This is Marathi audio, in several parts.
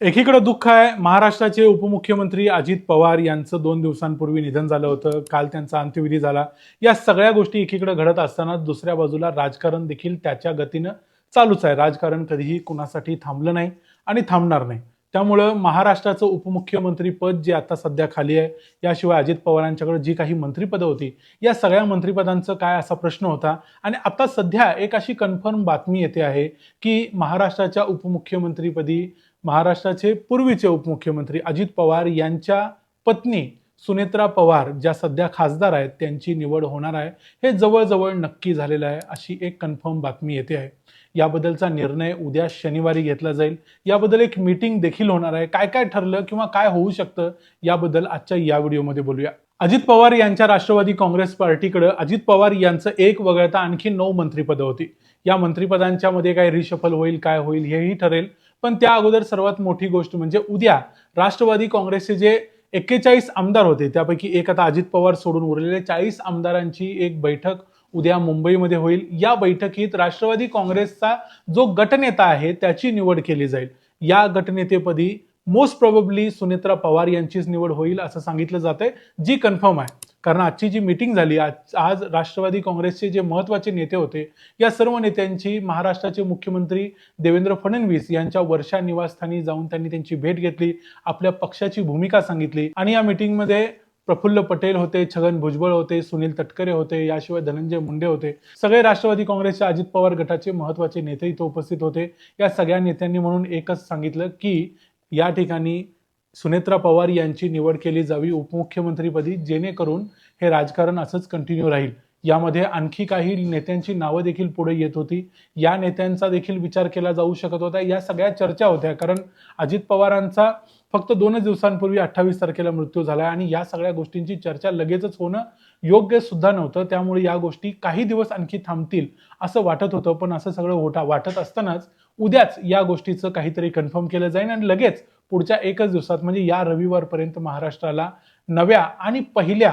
एकीकडे दुःख आहे. महाराष्ट्राचे उपमुख्यमंत्री अजित पवार यांचं दोन दिवसांपूर्वी निधन झालं होतं. काल त्यांचा अंत्यविधी झाला. या सगळ्या गोष्टी एकीकडे घडत असताना दुसऱ्या बाजूला राजकारण देखील त्याच्या गतीनं चालूच आहे. राजकारण कधीही कुणासाठी थांबलं नाही आणि थांबणार नाही. त्यामुळं महाराष्ट्राचं उपमुख्यमंत्री पद जे आता सध्या खाली आहे याशिवाय अजित पवारांच्याकडे जी काही मंत्रिपदं होती या सगळ्या मंत्रिपदांचं काय असा प्रश्न होता? आणि आता सध्या एक अशी कन्फर्म बातमी येते आहे की महाराष्ट्राच्या उपमुख्यमंत्रीपदी महाराष्ट्राचे पूर्वीचे उपमुख्यमंत्री अजित पवार यांच्या पत्नी सुनेत्रा पवार ज्या सध्या खासदार आहेत त्यांची निवड होणार आहे. हे जवळजवळ नक्की झालेलं आहे अशी एक कन्फर्म बातमी येते आहे. याबद्दलचा निर्णय उद्या शनिवारी घेतला जाईल. याबद्दल एक मीटिंग देखील होणार आहे. काय काय ठरलं किंवा काय होऊ शकतं याबद्दल आजच्या या व्हिडिओमध्ये बोलूया. अजित पवार यांच्या राष्ट्रवादी काँग्रेस पार्टीकडे अजित पवार यांचं एक वगळता आणखी नऊ मंत्रिपदं होती. या मंत्रिपदांच्या मध्ये काय रिशफल होईल काय होईल हेही ठरेल. पण त्या अगोदर सर्वात मोठी गोष्ट म्हणजे उद्या राष्ट्रवादी काँग्रेसचे जे एक्केचाळीस आमदार होते त्यापैकी एक आता अजित पवार सोडून उरलेले चाळीस आमदारांची एक बैठक उद्या मुंबईमध्ये होईल. या बैठकीत राष्ट्रवादी काँग्रेसचा जो गटनेता आहे त्याची निवड केली जाईल. या गटनेतेपदी मोस्ट प्रॉबेबली सुनेत्रा पवार यांचीच निवड होईल असं सांगितलं जात आहे जी कन्फर्म आहे. कारण आजची जी मीटिंग झाली आज आज राष्ट्रवादी काँग्रेसचे जे महत्त्वाचे नेते होते या सर्व नेत्यांची महाराष्ट्राचे मुख्यमंत्री देवेंद्र फडणवीस यांच्या वर्षा निवासस्थानी जाऊन त्यांनी त्यांची भेट घेतली आपल्या पक्षाची भूमिका सांगितली आणि या मीटिंगमध्ये प्रफुल्ल पटेल होते छगन भुजबळ होते सुनील तटकरे होते याशिवाय धनंजय मुंडे होते. सगळे राष्ट्रवादी काँग्रेसच्या अजित पवार गटाचे महत्त्वाचे नेते इथे उपस्थित होते. या सगळ्या नेत्यांनी म्हणून एकच सांगितलं की या ठिकाणी सुनेत्रा पवार यांची निवड केली जावी उपमुख्यमंत्रीपदी जेणेकरून हे राजकारण असंच कंटिन्यू राहील. यामध्ये आणखी काही नेत्यांची नावं देखील पुढे येत होती. या नेत्यांचा देखील विचार केला जाऊ शकत होता. या सगळ्या चर्चा होत्या कारण अजित पवारांचा फक्त दोनच दिवसांपूर्वी अठ्ठावीस तारखेला मृत्यू झाला आणि या सगळ्या गोष्टींची चर्चा लगेचच होणं योग्य सुद्धा नव्हतं. त्यामुळे या गोष्टी काही दिवस आणखी थांबतील असं वाटत होतं पण असं सगळं होता वाटत असतानाच उद्याच या गोष्टीचं काहीतरी कन्फर्म केलं जाईल आणि लगेच पुढच्या एकच दिवसात म्हणजे या रविवारपर्यंत महाराष्ट्राला नव्या आणि पहिल्या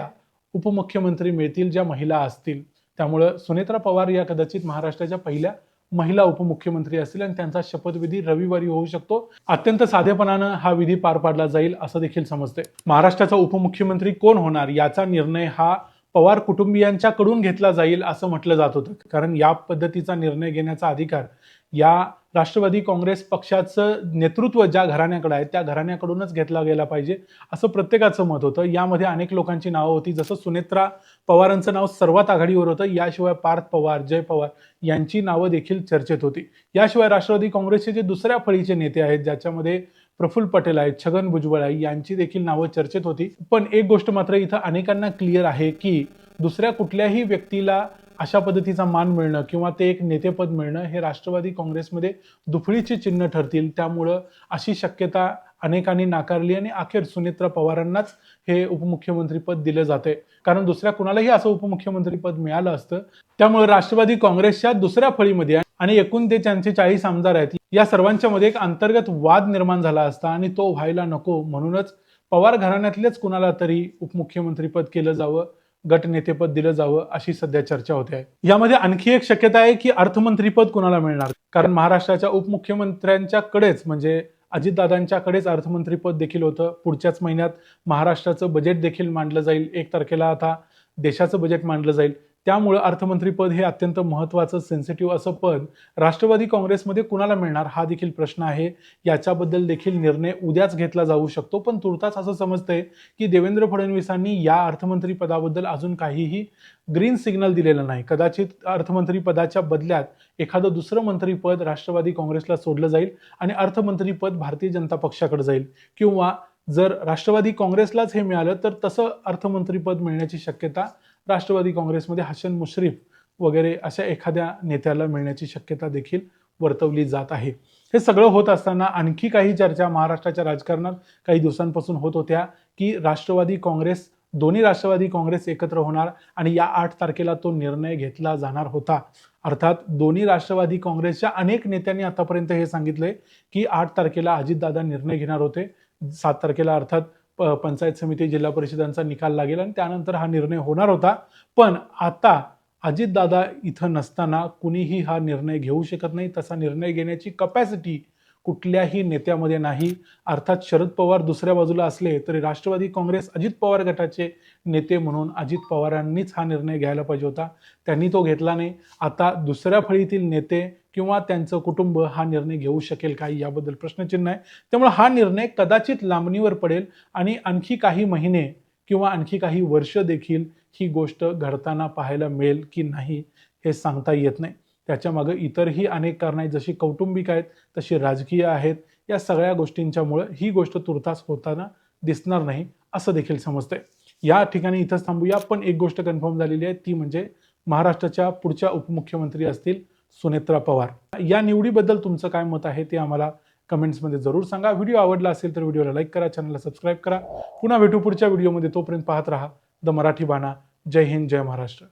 उपमुख्यमंत्री मिळतील ज्या महिला असतील. त्यामुळं सुनेत्रा पवार या कदाचित महाराष्ट्राच्या पहिल्या महिला उपमुख्यमंत्री असतील आणि त्यांचा शपथविधी रविवारी होऊ शकतो. अत्यंत साधेपणानं हा विधी पार पाडला जाईल असं देखील समजते महाराष्ट्राचा उपमुख्यमंत्री कोण होणार याचा निर्णय हा पवार कुटुंबियांच्याकडून घेतला जाईल असं म्हटलं जात होतं. कारण या पद्धतीचा निर्णय घेण्याचा अधिकार या राष्ट्रवादी काँग्रेस पक्षाचं नेतृत्व ज्या घराण्याकडे आहे त्या घराण्याकडूनच घेतला गेला पाहिजे असं प्रत्येकाचं मत होतं. यामध्ये अनेक लोकांची नावं होती. जसं सुनेत्रा पवारांचं नाव सर्वात आघाडीवर होतं. याशिवाय पार्थ पवार जय पवार यांची नावं देखील चर्चेत होती. याशिवाय राष्ट्रवादी काँग्रेसचे जे दुसऱ्या फळीचे नेते आहेत ज्याच्यामध्ये प्रफुल्ल पटेल आहेत छगन भुजबळ आहे यांची देखील नावं चर्चेत होती. पण एक गोष्ट मात्र इथं अनेकांना क्लिअर आहे की दुसऱ्या कुठल्याही व्यक्तीला अशा पद्धतीचा मान मिळणं किंवा ते एक नेतेपद मिळणं हे राष्ट्रवादी काँग्रेसमध्ये दुफळीचे चिन्ह ठरतील. त्यामुळं अशी शक्यता अनेकांनी नाकारली आणि अखेर सुनेत्रा पवारांनाच हे उपमुख्यमंत्रीपद दिलं जाते कारण दुसऱ्या कुणालाही असं उपमुख्यमंत्रीपद मिळालं असतं. त्यामुळे राष्ट्रवादी काँग्रेसच्या दुसऱ्या फळीमध्ये आणि एकूण ते त्यांचे चाळीस आमदार आहेत या सर्वांच्या मध्ये एक अंतर्गत वाद निर्माण झाला असता आणि तो व्हायला नको म्हणूनच पवार घराण्यातलेच कुणाला तरी उपमुख्यमंत्रीपद केलं जावं गटनेतेपद दिलं जावं अशी सध्या चर्चा होते. आहे यामध्ये आणखी एक शक्यता आहे की अर्थमंत्रीपद कुणाला मिळणार? कारण महाराष्ट्राच्या उपमुख्यमंत्र्यांच्याकडेच म्हणजे अजितदादांच्याकडेच अर्थमंत्रीपद देखील होतं. पुढच्याच महिन्यात महाराष्ट्राचं बजेट देखील मांडलं जाईल. एक तारखेला आता देशाचं बजेट मांडलं जाईल. त्यामुळं अर्थमंत्रीपद हे अत्यंत महत्त्वाचं सेन्सिटिव्ह असं पद राष्ट्रवादी काँग्रेसमध्ये कुणाला मिळणार हा देखील प्रश्न आहे. याच्याबद्दल देखील निर्णय उद्याच घेतला जाऊ शकतो. पण तुर्तास असं समजतंय की देवेंद्र फडणवीसांनी या अर्थमंत्री पदाबद्दल अजून काहीही ग्रीन सिग्नल दिलेलं नाही. कदाचित अर्थमंत्री पदाच्या बदल्यात एखादं दुसरं मंत्रीपद राष्ट्रवादी काँग्रेसला सोडलं जाईल आणि अर्थमंत्रीपद भारतीय जनता पक्षाकडे जाईल. किंवा जर राष्ट्रवादी काँग्रेसलाच हे मिळालं तर तसं अर्थमंत्रीपद मिळण्याची शक्यता राष्ट्रवादी काँग्रेसमध्ये हसन मुश्रीफ वगैरे अशा एखाद्या नेत्याला मिळण्याची शक्यता देखील वर्तवली जात आहे. हे सगळं होत असताना आणखी काही चर्चा महाराष्ट्राच्या राजकारणात काही दिवसांपासून होत होत्या की राष्ट्रवादी काँग्रेस दोन्ही राष्ट्रवादी काँग्रेस एकत्र होणार आणि या आठ तारखेला तो निर्णय घेतला जाणार होता. अर्थात दोन्ही राष्ट्रवादी काँग्रेसच्या अनेक नेत्यांनी आतापर्यंत हे सांगितले की आठ तारखेला अजितदादा निर्णय घेणार होते. सात तारखेला अर्थात प पंचायत समिती जिल्हा परिषदांचा निकाल लागेल आणि त्यानंतर हा निर्णय होणार होता. पण आता अजितदादा इथं नसताना कुणीही हा निर्णय घेऊ शकत नाही. तसा निर्णय घेण्याची कपॅसिटी कुठल्याही नेत्यामध्ये नाही. अर्थात शरद पवार दुसऱ्या बाजूला असले तरी राष्ट्रवादी काँग्रेस अजित पवार गटाचे नेते म्हणून अजित पवारांनीच हा निर्णय घ्यायला पाहिजे होता. त्यांनी तो घेतला नाही. आता दुसऱ्या फळीतील नेते किंवा त्यांचं कुटुंब हा निर्णय घेऊ शकेल काही याबद्दल प्रश्नचिन्ह आहे. त्यामुळे हा निर्णय कदाचित लांबणीवर पडेल आणि आणखी काही महिने किंवा आणखी काही वर्ष देखील ही गोष्ट घडताना पाहायला मिळेल की नाही हे सांगता येत नाही. त्याच्या मागं इतरही अनेक कारणं आहेत जशी कौटुंबिक आहेत तशी राजकीय आहेत. या सगळ्या गोष्टींच्यामुळं ही गोष्ट तुर्तास होताना दिसणार नाही असं देखील समजतंय. या ठिकाणी इथंच थांबूया. पण एक गोष्ट कन्फर्म झालेली आहे ती म्हणजे महाराष्ट्राच्या पुढच्या उपमुख्यमंत्री असतील सुनेत्रा पवार. या निवडीबद्दल तुमचं काय मत आहे ते आम्हाला कमेंट्समध्ये जरूर सांगा. व्हिडिओ आवडला असेल तर व्हिडिओला लाईक करा चॅनलला सबस्क्राईब करा. पुन्हा भेटू पुढच्या व्हिडिओमध्ये. तोपर्यंत पाहत राहा द मराठी बाणा. जय हिंद जय महाराष्ट्र.